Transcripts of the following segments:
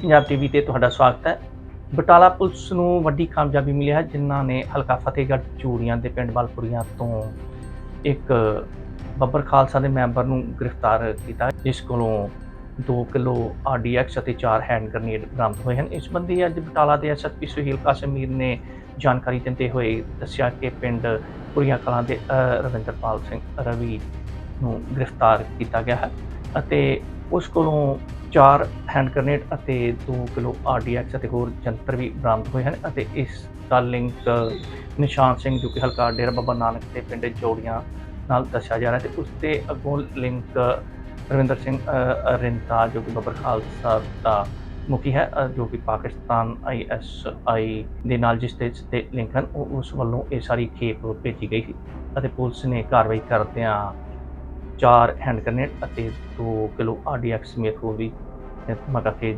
T Punjab TV ਤੇ ਤੁਹਾਡਾ ਸਵਾਗਤ ਹੈ। ਬਟਾਲਾ ਪੁਲਿਸ ਨੂੰ ਵੱਡੀ ਕਾਮਯਾਬੀ ਮਿਲੀ ਹੈ, ਜਿਨ੍ਹਾਂ ਨੇ ਹਲਕਾ ਫਤਿਹਗੜ੍ਹ, ਚੂੜੀਆਂ ਦੇ ਪਿੰਡ ਬਲਪੁਰੀਆਂ ਤੋਂ ਇੱਕ ਬੱਬਰ ਖਾਲਸਾ ਦੇ ਮੈਂਬਰ ਨੂੰ ਗ੍ਰਿਫਤਾਰ ਕੀਤਾ। ਜਿਸ ਕੋਲੋਂ 2 ਕਿਲੋ ਆਰਡੀਐਕਸ ਅਤੇ 4 ਹੈਂਡ ਗ੍ਰਨੇਡ ਬਰਾਮਦ ਹੋਏ ਹਨ। ਇਸ ਸੰਬੰਧੀ ਅੱਜ ਬਟਾਲਾ ਦੇ ਐਸਐਸਪੀ ਸੁਹੀਲ ਕਾਸ਼ਮੀਰ ਨੇ ਜਾਣਕਾਰੀ ਦਿੰਦੇ ਹੋਏ ਦੱਸਿਆ ਕਿ ਪਿੰਡ ਪੁਰੀਆਂ ਕਲਾਂ ਦੇ ਰਵਿੰਦਰਪਾਲ ਸਿੰਘ ਰਵੀ ਨੂੰ ਗ੍ਰਿਫਤਾਰ ਕੀਤਾ ਗਿਆ ਹੈ ਅਤੇ ਉਸ ਕੋਲੋਂ 4 ਹੈਂਡ ਗ੍ਰਨੇਡ ਅਤੇ 2 ਕਿਲੋ ਆਰਡੀਐਕਸ ਅਤੇ ਹੋਰ ਜੰਤਰ ਵੀ ਬਰਾਮਦ ਹੋਏ ਹਨ ਅਤੇ ਇਸ ਦਾ ਲਿੰਕ ਨਿਸ਼ਾਨ ਸਿੰਘ ਜੋ ਕਿ ਹਲਕਾ ਡੇਰਾ ਬਾਬਾ ਨਾਨਕ ਦੇ ਪਿੰਡ ਜੋੜੀਆਂ ਨਾਲ ਦੱਸਿਆ ਜਾ ਰਿਹਾ ਤੇ ਉਸ ਤੇ ਅੱਗੋਂ ਲਿੰਕ ਰਵਿੰਦਰ ਸਿੰਘ ਰਿੰਤਾ ਜੋ ਕਿ ਬੱਬਰ ਖਾਲਸਾ ਦਾ ਮੁਖੀ ਹੈ ਜੋ ਕਿ ਪਾਕਿਸਤਾਨ ਆਈਐਸਆਈ ਦੇ ਨਾਲ ਜਿਸ ਦੇ ਤੇ ਲਿੰਕ ਹਨ, ਉਹ ਉਸ ਵੱਲੋਂ ਇਹ ਸਾਰੀ ਖੇਪ ਭੇਜੀ ਗਈ ਸੀ ਅਤੇ ਪੁਲਿਸ ਨੇ ਕਾਰਵਾਈ ਕਰਦਿਆਂ ਚਾਰ ਹੈਂਡ ਗ੍ਰਨੇਡ ਅਤੇ 2 ਕਿਲੋ ਆਰਡੀਐਕਸ ਸਮੇਤ ਹੋਰ ਵੀ ਮਗਾ ਕੇ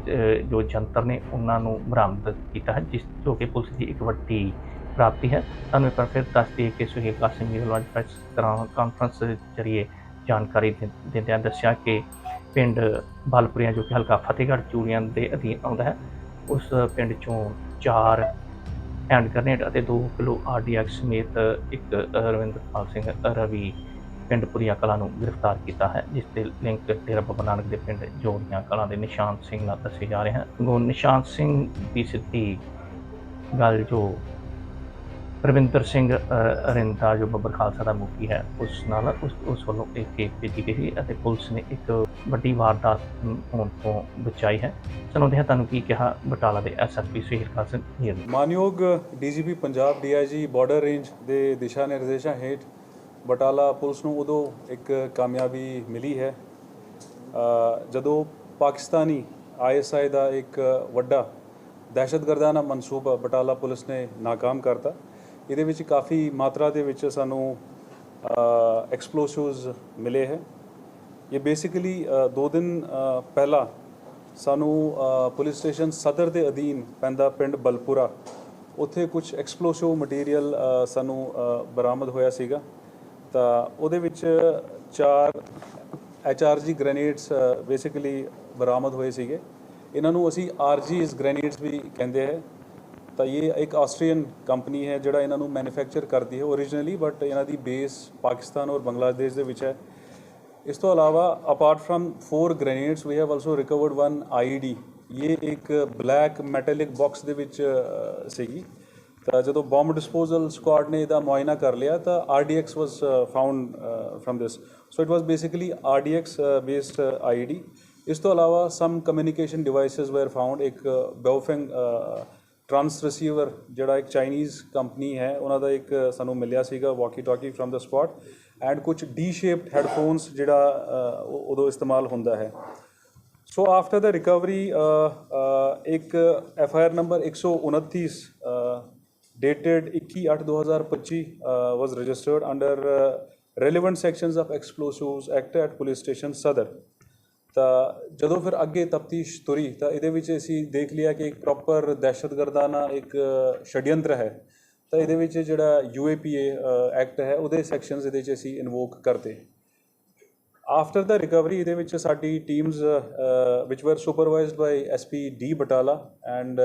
ਜੋ ਜੰਤਰ ਨੇ ਉਹਨਾਂ ਨੂੰ ਬਰਾਮਦ ਕੀਤਾ ਹੈ, ਜਿਸ ਜੋ ਕਿ ਪੁਲਿਸ ਦੀ ਇੱਕ ਵੱਡੀ ਪ੍ਰਾਪਤੀ ਹੈ। ਤੁਹਾਨੂੰ ਇੱਕ ਵਾਰ ਫਿਰ ਦੱਸ ਦਈਏ ਕਿ ਸੁਹੇਲ ਜੀ ਵੱਲੋਂ ਅੱਜ ਪ੍ਰੈਸ ਕਰਾਂ ਕਾਨਫਰੰਸ ਜ਼ਰੀਏ ਜਾਣਕਾਰੀ ਦਿੰ- ਦਿੰਦਿਆਂ ਦੱਸਿਆ ਕਿ ਪਿੰਡ ਬਲਪੁਰੀਆਂ, ਜੋ ਕਿ ਹਲਕਾ ਫਤਿਹਗੜ੍ਹ ਚੂੜੀਆਂ ਦੇ ਅਧੀਨ ਆਉਂਦਾ ਹੈ, ਉਸ ਪਿੰਡ ਚੋਂ ਚਾਰ ਹੈਂਡ ਗ੍ਰਨੇਡ ਅਤੇ 2 ਕਿਲੋ ਆਰਡੀਐਕਸ ਸਮੇਤ ਇੱਕ ਰਵਿੰਦਰਪਾਲ ਸਿੰਘ ਰਵੀ ਪਿੰਡ ਪੁਰੀਆ ਕਲਾ ਨੂੰ ਗ੍ਰਿਫਤਾਰ ਕੀਤਾ ਹੈ, ਜਿਸ ਦੇ ਲਿੰਕ ਡੇਰਾ ਬਾਬਾ ਨਾਨਕ ਦੇ ਪਿੰਡ ਜੋੜੀਆਂ ਕਲਾਂ ਦੇ ਨਿਸ਼ਾਨ ਸਿੰਘ ਨਾਲ ਦੱਸੇ ਜਾ ਰਹੇ ਹਨ। ਗੋ ਨਿਸ਼ਾਨ ਸਿੰਘ ਦੀ ਸਿੱਧੀ ਗੱਲ ਜੋ ਰਵਿੰਦਰ ਸਿੰਘ ਰਿੰਦਾ ਜੋ ਬੱਬਰ ਖਾਲਸਾ ਦਾ ਮੁਖੀ ਹੈ, ਉਸ ਨਾਲ ਉਸ ਉਸ ਵੱਲੋਂ ਇੱਕ ਕੇਸ ਭੇਜੀ ਗਈ ਸੀ ਅਤੇ ਪੁਲਿਸ ਨੇ ਇੱਕ ਵੱਡੀ ਵਾਰਦਾਤ ਹੋਣ ਤੋਂ ਬਚਾਈ ਹੈ। ਸੁਣਾਉਂਦੇ ਹਾਂ ਤੁਹਾਨੂੰ ਕੀ ਕਿਹਾ ਬਟਾਲਾ ਦੇ ਐਸਐਸਪੀ ਸੁਹੀਲ ਕਾਸਮ ਜੀ। ਨੇ ਮਾਨਯੋਗ DGP Punjab DIG border range ਦੇ ਦਿਸ਼ਾ ਨਿਰਦੇਸ਼ਾਂ ਹੇਠ ਬਟਾਲਾ ਪੁਲਿਸ ਨੂੰ ਉਦੋਂ ਇੱਕ ਕਾਮਯਾਬੀ ਮਿਲੀ ਹੈ। ਜਦੋਂ ਪਾਕਿਸਤਾਨੀ ਆਈਐਸਆਈ ਦਾ ਇੱਕ ਵੱਡਾ ਦਹਿਸ਼ਤਗਰਦਾਂ ਦਹਿਸ਼ਤਗਰਦਾਨਾ ਮਨਸੂਬਾ ਬਟਾਲਾ ਪੁਲਿਸ ਨੇ ناکਾਮ ਕਰਤਾ। ਇਹਦੇ ਵਿੱਚ ਕਾਫੀ ਮਾਤਰਾ ਦੇ ਵਿੱਚ ਸਾਨੂੰ ਐਕਸਪਲੋਸਿਵਸ ਮਿਲੇ ਹੈ। ਇਹ ਬੇਸਿਕਲੀ ਦੋ ਦਿਨ ਪਹਿਲਾਂ ਸਾਨੂੰ ਪੁਲਿਸ ਸਟੇਸ਼ਨ ਸਦਰ ਦੇ ਅਧੀਨ ਪੈਂਦਾ ਪਿੰਡ ਬਲਪੁਰਾ। ਉੱਥੇ ਕੁਝ ਐਕਸਪਲੋਸਿਵ ਮਟੀਰੀਅਲ ਸਾਨੂੰ ਬਰਾਮਦ ਹੋਇਆ ਸੀਗਾ। ਤਾਂ ਉਹਦੇ ਵਿੱਚ ਚਾਰ ਐਚਆਰਜੀ ਗ੍ਰੇਨੇਡਸ ਬੇਸਿਕਲੀ ਬਰਾਮਦ ਹੋਏ ਸੀਗੇ। ਇਹਨਾਂ ਨੂੰ ਅਸੀਂ ਆਰਜੀਸ ਗ੍ਰੇਨੇਡਸ ਵੀ ਕਹਿੰਦੇ ਹੈ ਤਾਂ ਇਹ ਇੱਕ ਆਸਟਰੀਅਨ ਕੰਪਨੀ ਹੈ, ਜਿਹੜਾ ਇਹਨਾਂ ਨੂੰ ਮੈਨੂਫੈਕਚਰ ਕਰਦੀ ਹੈ ਓਰੀਜਨਲੀ ਬਟ ਇਹਨਾਂ ਦੀ ਬੇਸ ਪਾਕਿਸਤਾਨ ਔਰ ਬੰਗਲਾਦੇਸ਼ ਦੇ ਵਿੱਚ ਹੈ। ਇਸ ਤੋਂ ਇਲਾਵਾ apart from 4 grenades we have also recovered one IED ਇਹ ਇੱਕ ਬਲੈਕ ਮੈਟੈਲਿਕ ਬਾਕਸ ਦੇ ਵਿੱਚ ਸੀਗੀ। ਤਾਂ ਜਦੋਂ ਬੰਬ ਡਿਸਪੋਜ਼ਲ ਸਕੁਆਡ ਨੇ ਇਹਦਾ ਮੁਆਇਨਾ ਕਰ ਲਿਆ, ਤਾਂ RDX was found from this so it was basically RDX based IED ਇਸ ਤੋਂ ਇਲਾਵਾ some communication devices were found ਇੱਕ ਬਾਓਫੈਂਗ ਟਰਾਂਸ ਰਿਸੀਵਰ ਜਿਹੜਾ ਇੱਕ ਚਾਈਨੀਜ਼ ਕੰਪਨੀ ਹੈ, ਉਹਨਾਂ ਦਾ ਇੱਕ ਸਾਨੂੰ ਮਿਲਿਆ ਸੀਗਾ walkie talkie from the spot and ਕੁਝ ਡੀ ਸ਼ੇਪਡ ਹੈੱਡਫੋਨਸ ਜਿਹੜਾ ਉਦੋਂ ਇਸਤੇਮਾਲ ਹੁੰਦਾ ਹੈ। ਸੋ ਆਫਟਰ ਦਾ ਰਿਕਵਰੀ ਇੱਕ F I R number 129 dated 21/8/2025 uh, was registered under uh, relevant sections of explosives act at police station sadar. ਤਾਂ ਜਦੋਂ ਫਿਰ ਅੱਗੇ ਤਫਤੀਸ਼ ਤੁਰੀ ਤਾਂ ਇਹਦੇ ਵਿੱਚ ਅਸੀਂ ਦੇਖ ਲਿਆ ਕਿ ਇੱਕ ਪ੍ਰੋਪਰ ਦਹਿਸ਼ਤਗਰਦਾਨਾ ਇੱਕ ਛੜਯੰਤਰ ਹੈ ਤਾਂ ਇਹਦੇ ਵਿੱਚ ਜਿਹੜਾ ਯੂਏਪੀਏ ਐਕਟ ਹੈ ਉਹਦੇ ਸੈਕਸ਼ਨਸ ਇਹਦੇ ਵਿੱਚ ਅਸੀਂ ਇਨਵੋਕ ਕਰਤੇ ਆਫਟਰ ਦਾ ਰਿਕਵਰੀ ਇਹਦੇ ਵਿੱਚ ਸਾਡੀ teams which were supervised by SP D Batala and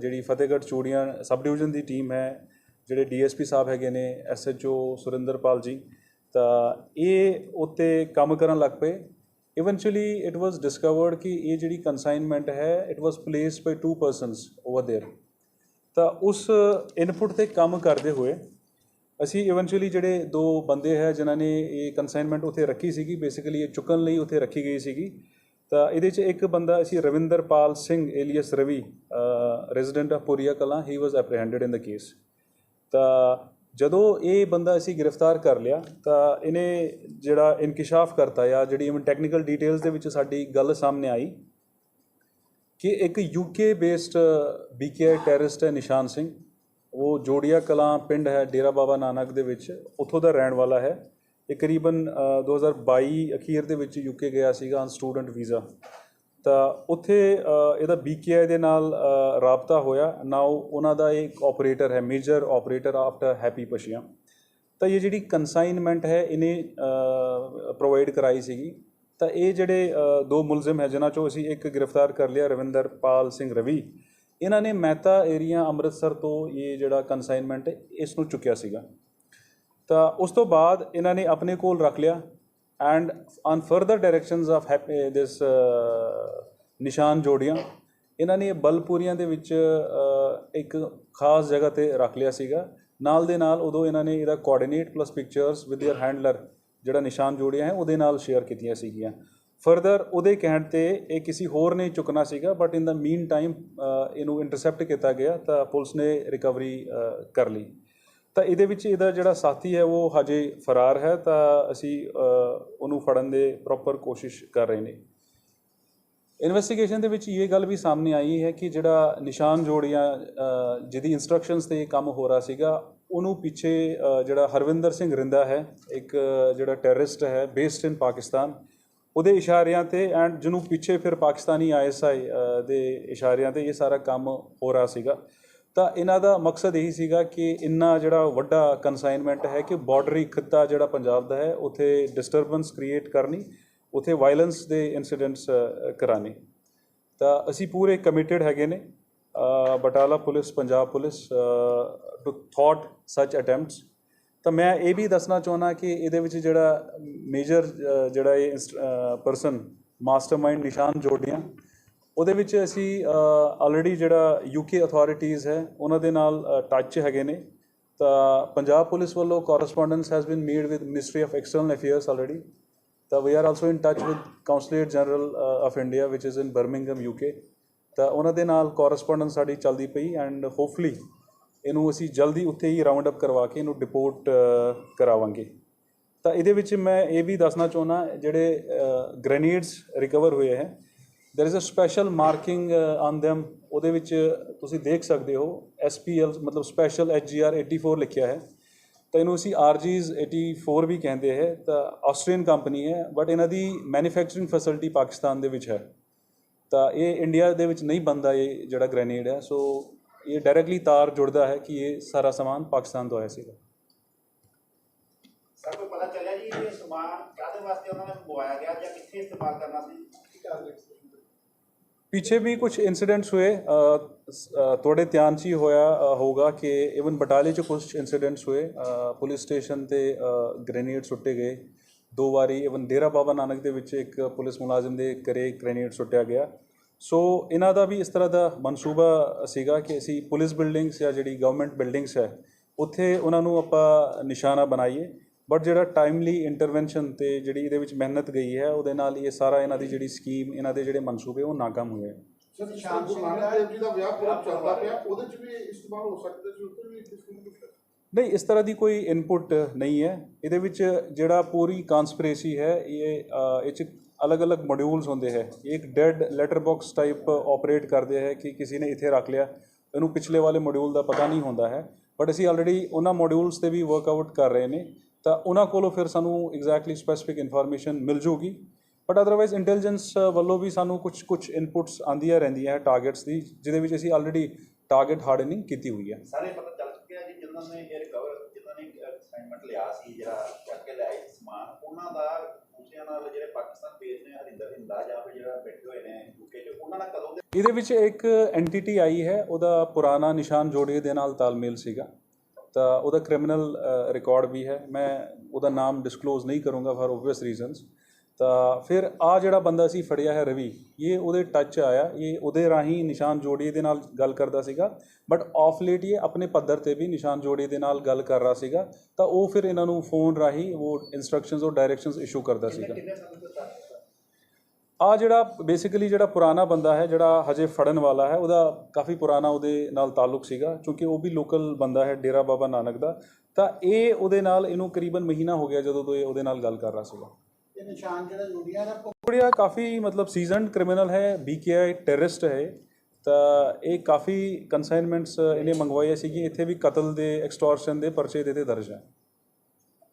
ਜਿਹੜੀ ਫਤਿਹਗੜ੍ਹ ਚੂੜੀਆਂ ਸਬ ਡਿਵੀਜ਼ਨ ਦੀ ਟੀਮ ਹੈ ਜਿਹੜੇ ਡੀਐਸਪੀ ਸਾਹਿਬ ਹੈਗੇ ਨੇ ਐਸਐਚਓ ਸੁਰਿੰਦਰਪਾਲ ਜੀ ਤਾਂ ਇਹ ਉੱਤੇ ਕੰਮ ਕਰਨ ਲੱਗ ਪਏ ਇਵੈਂਚੁਅਲੀ ਇਟ ਵਾਸ ਡਿਸਕਵਰਡ ਕਿ ਇਹ ਜਿਹੜੀ ਕਨਸਾਈਨਮੈਂਟ ਹੈ it was placed by two persons over there ਤਾਂ ਉਸ ਇਨਪੁਟ ਤੇ ਕੰਮ ਕਰਦੇ ਹੋਏ ਅਸੀਂ ਇਵੈਂਚੁਅਲੀ ਜਿਹੜੇ ਦੋ ਬੰਦੇ ਹੈ, ਜਿਨ੍ਹਾਂ ਨੇ ਇਹ ਕਨਸਾਈਨਮੈਂਟ ਉੱਥੇ ਰੱਖੀ ਸੀਗੀ ਬੇਸਿਕਲੀ ਇਹ ਚੁੱਕਣ ਲਈ ਉੱਥੇ ਰੱਖੀ ਗਈ ਸੀਗੀ। ਤਾਂ ਇਹਦੇ 'ਚ ਇੱਕ ਬੰਦਾ ਅਸੀਂ Ravinderpal Singh alias Ravi resident of Puria Kalan he was apprehended in the case ਤਾਂ ਜਦੋਂ ਇਹ ਬੰਦਾ ਅਸੀਂ ਗ੍ਰਿਫਤਾਰ ਕਰ ਲਿਆ, ਤਾਂ ਇਹਨੇ ਜਿਹੜਾ ਇਨਕਸ਼ਾਫ ਕਰਤਾ ਜਾਂ ਜਿਹੜੀ ਇਵਨ ਟੈਕਨੀਕਲ ਡੀਟੇਲਸ ਦੇ ਵਿੱਚ ਸਾਡੀ ਗੱਲ ਸਾਹਮਣੇ ਆਈ ਕਿ ਇੱਕ ਯੂਕੇ ਬੇਸਡ ਬੀਕੇਆਈ ਟੈਰਰਿਸਟ ਹੈ ਨਿਸ਼ਾਨ ਸਿੰਘ। ਉਹ ਜੋੜੀਆ ਕਲਾਂ ਪਿੰਡ ਹੈ ਡੇਰਾ ਬਾਬਾ ਨਾਨਕ ਦੇ ਵਿੱਚ ਉੱਥੋਂ ਦਾ ਰਹਿਣ ਵਾਲਾ ਹੈ। ਇਹ ਕਰੀਬਨ ਅ, 2022 ਅਖੀਰ ਦੇ ਵਿੱਚ ਯੂਕੇ ਗਿਆ ਸੀਗਾ ਔਨ ਸਟੂਡੈਂਟ ਵੀਜ਼ਾ ਤਾਂ ਉੱਥੇ ਅ, ਇਹਦਾ ਬੀਕੇਆਈ ਦੇ ਨਾਲ ਰਾਬਤਾ ਹੋਇਆ। ਨਾਓ ਉਹਨਾਂ ਦਾ ਇੱਕ ਆਪਰੇਟਰ ਹੈ major operator after Happy Passian ਤਾਂ ਇਹ ਜਿਹੜੀ ਕਨਸਾਈਨਮੈਂਟ ਹੈ ਇਹਨੇ ਪ੍ਰੋਵਾਈਡ ਕਰਾਈ ਸੀਗੀ। ਤਾਂ ਇਹ ਜਿਹੜੇ ਦੋ ਮੁਲਜ਼ਮ ਹੈ ਜਿਨ੍ਹਾਂ ਚੋਂ ਅਸੀਂ ਇੱਕ ਗ੍ਰਿਫਤਾਰ ਕਰ ਲਿਆ ਰਵਿੰਦਰਪਾਲ ਸਿੰਘ ਰਵੀ ਇਹਨਾਂ ਨੇ ਮਹਿਤਾ ਏਰੀਆ ਅੰਮ੍ਰਿਤਸਰ ਤੋਂ ਇਹ ਜਿਹੜਾ ਕਨਸਾਈਨਮੈਂਟ ਹੈ ਇਸ ਨੂੰ ਚੁੱਕਿਆ ਸੀਗਾ ਤਾਂ ਉਸ ਤੋਂ ਬਾਅਦ ਇਹਨਾਂ ਨੇ ਆਪਣੇ ਕੋਲ ਰੱਖ ਲਿਆ and on further directions of this ਨਿਸ਼ਾਨ ਜੋੜੀਆਂ ਇਹਨਾਂ ਨੇ ਇਹ ਬਲਪੂਰੀਆਂ ਦੇ ਵਿੱਚ ਅ, ਇੱਕ ਖਾਸ ਜਗ੍ਹਾ ਤੇ ਰੱਖ ਲਿਆ ਸੀਗਾ ਨਾਲ ਦੇ ਨਾਲ ਉਦੋਂ ਇਹਨਾਂ ਨੇ ਇਹਦਾ coordinate plus pictures with their handler ਜਿਹੜਾ ਨਿਸ਼ਾਨ ਜੋੜੀਆਂ ਹੈ ਉਹਦੇ ਨਾਲ ਸ਼ੇਅਰ ਕੀਤੀਆਂ ਸੀਗੀਆਂ ਫਰਦਰ ਉਹਦੇ ਕਹਿਣ ਤੇ ਇਹ ਕਿਸੇ ਹੋਰ ਨੇ ਚੁੱਕਣਾ ਸੀਗਾ but in the mean time ਇਹਨੂੰ ਇੰਟਰਸੈਪਟ ਕੀਤਾ ਗਿਆ ਤਾਂ ਪੁਲਿਸ ਨੇ ਰਿਕਵਰੀ ਕਰ ਲਈ। ਤਾਂ ਇਹਦੇ ਵਿੱਚ ਇਹਦਾ ਜਿਹੜਾ ਸਾਥੀ ਹੈ, ਉਹ ਹਜੇ ਫਰਾਰ ਹੈ ਤਾਂ ਅਸੀਂ ਉਹਨੂੰ ਫੜਨ ਦੇ ਪ੍ਰੋਪਰ ਕੋਸ਼ਿਸ਼ ਕਰ ਰਹੇ ਨੇ। ਇਨਵੈਸਟੀਗੇਸ਼ਨ ਦੇ ਵਿੱਚ ਇਹ ਗੱਲ ਵੀ ਸਾਹਮਣੇ ਆਈ ਹੈ ਕਿ ਜਿਹੜਾ ਨਿਸ਼ਾਨ ਜੋੜੀਆਂ ਜਿਹਦੀ ਇਨਸਟਰਕਸ਼ਨਸ ਤੇ ਕੰਮ ਹੋ ਰਿਹਾ ਸੀਗਾ, ਉਹਨੂੰ ਪਿੱਛੇ ਜਿਹੜਾ ਹਰਵਿੰਦਰ ਸਿੰਘ ਰਿੰਦਾ ਹੈ, ਇੱਕ, ਜਿਹੜਾ ਟੈਰਰਿਸਟ ਹੈ ਬੇਸਡ ਇਨ ਪਾਕਿਸਤਾਨ ਉਹਦੇ ਇਸ਼ਾਰਿਆਂ ਤੇ ਐਂਡ ਜਿਹਨੂੰ ਪਿੱਛੇ ਫਿਰ ਪਾਕਿਸਤਾਨੀ ਆਈਐਸਆਈ ਦੇ ਇਸ਼ਾਰਿਆਂ ਤੇ ਇਹ ਸਾਰਾ ਕੰਮ ਹੋ ਰਿਹਾ ਸੀਗਾ। ਤਾਂ ਇਹਨਾਂ ਦਾ ਮਕਸਦ ਇਹੀ ਸੀਗਾ ਕਿ ਇੰਨਾ ਜਿਹੜਾ ਵੱਡਾ ਕਨਸਾਈਨਮੈਂਟ ਹੈ ਕਿ ਬਾਰਡਰੀ ਖਿੱਤਾ ਜਿਹੜਾ ਪੰਜਾਬ ਦਾ ਹੈ, ਉਥੇ ਡਿਸਟਰਬੈਂਸ ਕ੍ਰੀਏਟ ਕਰਨੀ, ਉਥੇ ਵਾਇਲੈਂਸ ਦੇ ਇਨਸੀਡੈਂਟਸ ਕਰਾਣੇ ਤਾਂ ਅਸੀਂ ਪੂਰੇ ਕਮਿਟਿਡ ਹੈਗੇ ਨੇ Batala police, Punjab police to thought such attempts ਤਾਂ ਮੈਂ ਇਹ ਵੀ ਦੱਸਣਾ ਚਾਹੁੰਦਾ ਕਿ ਇਹਦੇ ਵਿੱਚ ਜਿਹੜਾ ਮੇਜਰ ਜਿਹੜਾ ਇਹ ਪਰਸਨ ਮਾਸਟਰਮਾਈਂਡ ਨਿਸ਼ਾਨ ਜੋੜੀਆਂ ਉਹਦੇ ਵਿੱਚ ਅਸੀਂ ਆਲਰੇਡੀ ਜਿਹੜਾ ਯੂਕੇ ਅਥਾਰਟੀਜ਼ ਹੈ, ਉਹਨਾਂ ਦੇ ਨਾਲ ਟੱਚ ਹੈਗੇ ਨੇ। ਤਾਂ ਪੰਜਾਬ ਪੁਲਿਸ ਵੱਲੋਂ correspondence has been made with ministry of external affairs already ਤਾਂ we are also in touch with consulate general of India which is in Birmingham UK ਤਾਂ ਉਹਨਾਂ ਦੇ ਨਾਲ ਕੋਰਸਪੋਂਡੈਂਸ ਸਾਡੀ ਚੱਲਦੀ ਪਈ ਐਂਡ ਹੋਪਫੁਲੀ ਇਹਨੂੰ ਅਸੀਂ ਜਲਦੀ ਉੱਥੇ ਹੀ ਰਾਉਂਡ ਅਪ ਕਰਵਾ ਕੇ ਇਹਨੂੰ ਡਿਪੋਰਟ ਕਰਾਵਾਂਗੇ। ਤਾਂ ਇਹਦੇ ਵਿੱਚ ਮੈਂ ਇਹ ਵੀ ਦੱਸਣਾ ਚਾਹੁੰਦਾ, ਜਿਹੜੇ ਗ੍ਰੇਨੇਡਸ ਰਿਕਵਰ ਹੋਏ ਹੈ, there is a special marking on them ਉਹਦੇ ਵਿੱਚ ਤੁਸੀਂ ਦੇਖ ਸਕਦੇ ਹੋ SPL ਮਤਲਬ ਸਪੈਸ਼ਲ HGR 84 ਲਿਖਿਆ ਹੈ। ਤਾਂ ਇਹਨੂੰ ਅਸੀਂ RGs 84 ਵੀ ਕਹਿੰਦੇ ਹੈ, ਤਾਂ ਆਸਟਰੀਅਨ ਕੰਪਨੀ ਹੈ ਬਟ ਇਹਨਾਂ ਦੀ ਮੈਨੂਫੈਕਚਰਿੰਗ ਫੈਸਿਲਿਟੀ ਪਾਕਿਸਤਾਨ ਦੇ ਵਿੱਚ ਹੈ। ਤਾਂ ਇਹ ਇੰਡੀਆ ਦੇ ਵਿੱਚ ਨਹੀਂ ਬਣਦਾ ਇਹ ਜਿਹੜਾ ਗ੍ਰੇਨੇਡ ਹੈ ਸੋ ਇਹ ਡਾਇਰੈਕਟਲੀ ਤਾਰ ਜੁੜਦਾ ਹੈ ਕਿ ਇਹ ਸਾਰਾ ਸਮਾਨ ਪਾਕਿਸਤਾਨ ਤੋਂ ਆਇਆ ਸੀਗਾ। ਸਰ ਕੋਈ ਪਤਾ ਚੱਲਿਆ ਜੀ ਇਹ ਸਮਾਨ ਕਾਹਦੇ ਵਾਸਤੇ ਉਹਨਾਂ ਨੇ ਮੰਗਵਾਇਆ ਗਿਆ ਜਾਂ ਕਿੱਥੇ ਇਸਤੇਮਾਲ ਕਰਨਾ ਸੀ? ਕੀ ਕਾਰਨ ਪਿੱਛੇ ਵੀ ਕੁਝ ਇਨਸੀਡੈਂਟਸ ਹੋਏ ਤੁਹਾਡੇ ਧਿਆਨ 'ਚ ਹੀ ਹੋਇਆ ਅ, ਹੋਊਗਾ ਕਿ ਇਵਨ ਬਟਾਲੇ 'ਚ ਕੁਝ ਇਨਸੀਡੈਂਟਸ ਹੋਏ ਪੁਲਿਸ ਸਟੇਸ਼ਨ ਤੇ ਗ੍ਰੇਨੇਡ ਸੁੱਟੇ ਗਏ। ਦੋ ਵਾਰੀ ਇਵਨ ਡੇਰਾ ਬਾਬਾ ਨਾਨਕ ਦੇ ਵਿੱਚ ਇੱਕ ਪੁਲਿਸ ਮੁਲਾਜ਼ਮ ਦੇ ਘਰੇ ਗ੍ਰੇਨੇਡ ਸੁੱਟਿਆ ਗਿਆ। ਸੋ ਇਹਨਾਂ ਦਾ ਵੀ ਇਸ ਤਰ੍ਹਾਂ ਦਾ ਮਨਸੂਬਾ ਸੀਗਾ ਕਿ ਅਸੀਂ ਪੁਲਿਸ ਬਿਲਡਿੰਗਸ ਜਾਂ ਜਿਹੜੀ ਗਵਰਨਮੈਂਟ ਬਿਲਡਿੰਗਸ ਹੈ ਉੱਥੇ ਉਹਨਾਂ ਨੂੰ ਆਪਾਂ ਨਿਸ਼ਾਨਾ ਬਣਾਈਏ। ਬਟ ਜਿਹੜਾ ਟਾਈਮਲੀ ਇੰਟਰਵੈਂਸ਼ਨ ਤੇ ਜਿਹੜੀ ਇਹਦੇ ਵਿੱਚ ਮਿਹਨਤ ਗਈ ਹੈ ਉਹਦੇ ਨਾਲ ਇਹ ਸਾਰਾ ਇਹਨਾਂ ਦੀ ਜਿਹੜੀ ਸਕੀਮ ਇਹਨਾਂ ਦੇ ਜਿਹੜੇ ਮਨਸੂਬੇ ਉਹ ਨਾਕਾਮ ਹੋਏ ਸਰ ਨਿਸ਼ਾਨ ਗੁਰੂ ਨਾਨਕ ਦੇਵ ਜੀ ਦਾ ਵਿਆਹ ਪੂਰਾ ਚੱਲਦਾ ਪਿਆ ਉਹਦੇ ਚ ਵੀ ਇਸਤੇਮਾਲ ਹੋ ਸਕਦਾ ਸੀ ਉੱਤੇ ਵੀ ਕਿਸੇ ਨੂੰ ਕੁਝ ਨਹੀਂ ਇਸ ਤਰ੍ਹਾਂ ਦੀ ਕੋਈ ਇਨਪੁਟ ਨਹੀਂ ਹੈ। ਇਹਦੇ ਵਿੱਚ ਜਿਹੜਾ ਪੂਰੀ ਕਨਸਪੀਰੇਸੀ ਹੈ ਇਹ ਇਹ ਚ ਅਲੱਗ-ਅਲੱਗ ਮੋਡਿਊਲਸ ਹੁੰਦੇ ਹੈ। ਇੱਕ dead letter box type operate ਕਰਦੇ ਹੈ ਕਿ ਕਿਸੇ ਨੇ ਇੱਥੇ ਰੱਖ ਲਿਆ। ਇਹਨੂੰ ਪਿਛਲੇ ਵਾਲੇ ਮੋਡਿਊਲ ਦਾ ਪਤਾ ਨਹੀਂ ਹੁੰਦਾ ਹੈ। ਬਟ ਅਸੀਂ ਆਲਰੇਡੀ ਉਹਨਾਂ ਮੋਡਿਊਲਸ ਤੇ ਵੀ ਵਰਕਆਊਟ ਕਰ ਰਹੇ ਨੇ। ਤਾਂ ਉਹਨਾਂ ਕੋਲੋਂ ਫਿਰ ਸਾਨੂੰ ਐਗਜ਼ੈਕਟਲੀ ਸਪੈਸੀਫਿਕ ਇਨਫੋਰਮੇਸ਼ਨ ਮਿਲ ਜੂਗੀ। ਬਟ ਅਦਰਵਾਈਜ਼ ਇੰਟੈਲੀਜੈਂਸ ਵੱਲੋਂ ਵੀ ਸਾਨੂੰ ਕੁਝ ਕੁਝ ਇਨਪੁਟਸ ਆਂਦੀਆਂ ਰਹਿੰਦੀਆਂ ਹੈ ਟਾਰਗੇਟਸ ਦੀ, ਜਿਹਦੇ ਵਿੱਚ ਅਸੀਂ ਆਲਰੇਡੀ ਟਾਰਗੇਟ ਹਾਰਡਨਿੰਗ ਕੀਤੀ ਹੋਈ ਹੈ। ਸਾਰੇ ਪਤਾ ਚੱਲ ਚੁੱਕਿਆ ਜੀ, ਜਿਨ੍ਹਾਂ ਨੇ ਇਹ ਰਿਕਵਰ ਜਿਨ੍ਹਾਂ ਨੇ ਅਸਾਈਨਮੈਂਟ ਲਿਆ ਸੀ ਜਿਹੜਾ ਚੱਕ ਕੇ ਲਿਆਏ ਸਮਾਨ, ਉਹਨਾਂ ਦਾ ਪਾਕਿਸਤਾਨ ਬੇਸ ਨੇ ਹਰਿੰਦਰ ਹਿੰਦਾ ਜਾਂ ਫਿਰ ਜਿਹੜਾ ਬੈਠੇ ਹੋਏ ਨੇ ਯੂਕੇ 'ਚ, ਉਹਨਾਂ ਨਾਲ ਕਦੋਂ ਦੇ ਇਹਦੇ ਵਿੱਚ ਇੱਕ ਐਂਟੀਟੀ ਆਈ ਹੈ, ਉਹਦਾ ਪੁਰਾਣਾ ਨਿਸ਼ਾਨ ਜੋੜੇ ਦੇ ਨਾਲ ਤਾਲਮੇਲ ਸੀਗਾ। ਤਾਂ ਉਹਦਾ ਕ੍ਰਿਮੀਨਲ ਰਿਕਾਰਡ ਵੀ ਹੈ। ਮੈਂ ਉਹਦਾ ਨਾਮ ਡਿਸਕਲੋਜ਼ ਨਹੀਂ ਕਰੂੰਗਾ ਫॉर ਓਬਵੀਅਸ ਰੀਜ਼ਨਸ ਤਾਂ ਫਿਰ ਆ ਜਿਹੜਾ ਬੰਦਾ ਸੀ ਫੜਿਆ ਹੈ ਰਵੀ ਇਹ ਉਹਦੇ ਟੱਚ ਆਇਆ ਇਹ ਉਹਦੇ ਰਾਹੀਂ ਨਿਸ਼ਾਨ ਜੋੜੀ ਦੇ ਨਾਲ ਗੱਲ ਕਰਦਾ ਸੀਗਾ ਬਟ ਆਫ ਲੇਟ ਇਹ ਆਪਣੇ ਪੱਧਰ ਤੇ ਵੀ ਨਿਸ਼ਾਨ ਜੋੜੀ ਦੇ ਨਾਲ ਗੱਲ ਕਰ ਰਿਹਾ ਸੀਗਾ ਤਾਂ ਉਹ ਫਿਰ ਇਹਨਾਂ ਨੂੰ ਫੋਨ ਰਾਹੀਂ ਉਹ ਇਨਸਟਰਕਸ਼ਨਸ ਔਰ ਡਾਇਰੈਕਸ਼ਨਸ ਇਸ਼ੂ ਕਰਦਾ ਸੀਗਾ। ਆ ਜਿਹੜਾ ਬੇਸਿਕਲੀ ਜਿਹੜਾ ਪੁਰਾਣਾ ਬੰਦਾ ਹੈ ਜਿਹੜਾ ਹਜੇ ਫੜਨ ਵਾਲਾ ਹੈ ਉਹਦਾ ਕਾਫੀ ਪੁਰਾਣਾ ਉਹਦੇ ਨਾਲ ਤਾਲੁਕ ਸੀਗਾ ਕਿਉਂਕਿ ਉਹ ਵੀ ਲੋਕਲ ਬੰਦਾ ਹੈ ਡੇਰਾ ਬਾਬਾ ਨਾਨਕ ਦਾ ਤਾਂ ਇਹ ਉਹਦੇ ਨਾਲ ਇਹਨੂੰ ਕਰੀਬਨ ਮਹੀਨਾ ਹੋ ਗਿਆ ਜਦੋਂ ਤੋਂ ਇਹ ਉਹਦੇ ਨਾਲ ਗੱਲ ਕਰ ਰਿਹਾ ਸੀਗਾ। ਨਿਸ਼ਾਨ ਜਿਹੜਾ ਜੁੜੀਆਂ ਦਾ ਕੁੜੀਆ ਕਾਫੀ ਮਤਲਬ ਸੀਜ਼ਨਡ ਕ੍ਰਿਮੀਨਲ ਹੈ ਬੀਕੇਆਈ ਟੈਰਰਿਸਟ ਹੈ ਤਾਂ ਇਹ ਕਾਫੀ ਕਨਸਾਈਨਮੈਂਟਸ ਇਹਨੇ ਮੰਗਵਾਏ ਸੀ ਕਿ ਇੱਥੇ ਵੀ ਕਤਲ ਦੇ ਐਕਸਟੋਰਸ਼ਨ ਦੇ ਪਰਚੇ ਦੇ ਤੇ ਦਰਜ ਹੈ।